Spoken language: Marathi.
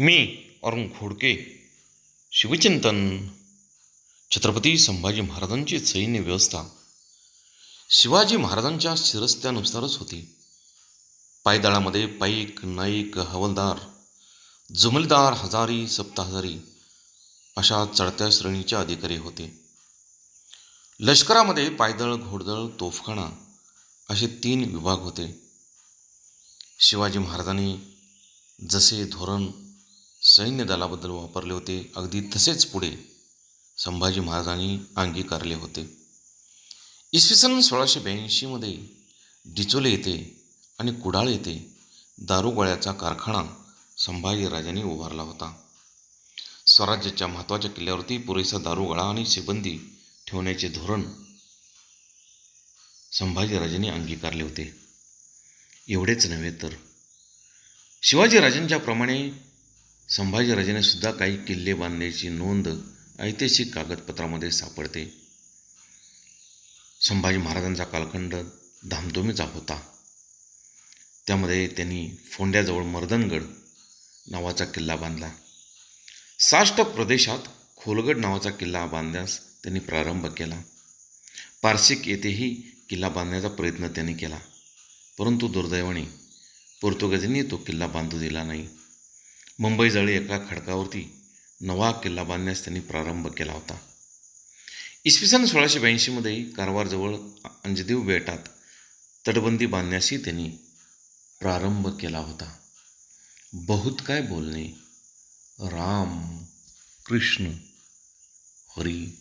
मी अरुण खोडके शिवचिंतन छत्रपती संभाजी महाराजांची सैन्य व्यवस्था. शिवाजी महाराजांच्या शिरस्त्यानुसारच होती. पायदळामध्ये पाईक नाईक हवलदार जुमलदार हजारी सप्ताहजारी अशा चढत्या श्रेणीचे अधिकारी होते. लष्करामध्ये पायदळ घोडदळ तोफखाना असे तीन विभाग होते. शिवाजी महाराजांनी जसे धोरण सैन्य दलाबद्दल वापरले होते. अगदी तसेच पुढे संभाजी महाराजांनी अंगीकारले होते. इसवी सन सोळाशे ब्याऐंशीमध्ये डिचोले येथे आणि कुडाळ येथे दारुगोळ्याचा कारखाना संभाजीराजांनी उभारला होता. स्वराज्याच्या महत्त्वाच्या किल्ल्यावरती पुरेसा दारुगोळा आणि शिबंदी ठेवण्याचे धोरण संभाजीराजांनी अंगीकारले होते. एवढेच नव्हे तर शिवाजीराजांच्याप्रमाणे संभाजीराजाने सुद्धा काही किल्ले बांधण्याची नोंद ऐतिहासिक कागदपत्रामध्ये सापडते. संभाजी महाराजांचा कालखंड धामधुमीचा होता. त्यामध्ये त्यांनी फोंड्याजवळ मर्दनगड नावाचा किल्ला बांधला. साष्ट प्रदेशात खोलगड नावाचा किल्ला बांधण्यास त्यांनी प्रारंभ केला. पारसिक येथेही किल्ला बांधण्याचा प्रयत्न त्यांनी केला. परंतु दुर्दैवाने पोर्तुगीजांनी तो किल्ला बांधू दिला नाही. मुंबईजवळ एका खडकावरती नवा किल्ला बांधण्यास त्यांनी प्रारंभ केला होता. इसवी सन सोळाशे ब्याऐंशीमध्ये कारवारजवळ अंजदेव बेटात तटबंदी बांधण्यासही त्यांनी प्रारंभ केला होता. बहुत काय बोलणे? राम कृष्ण हरी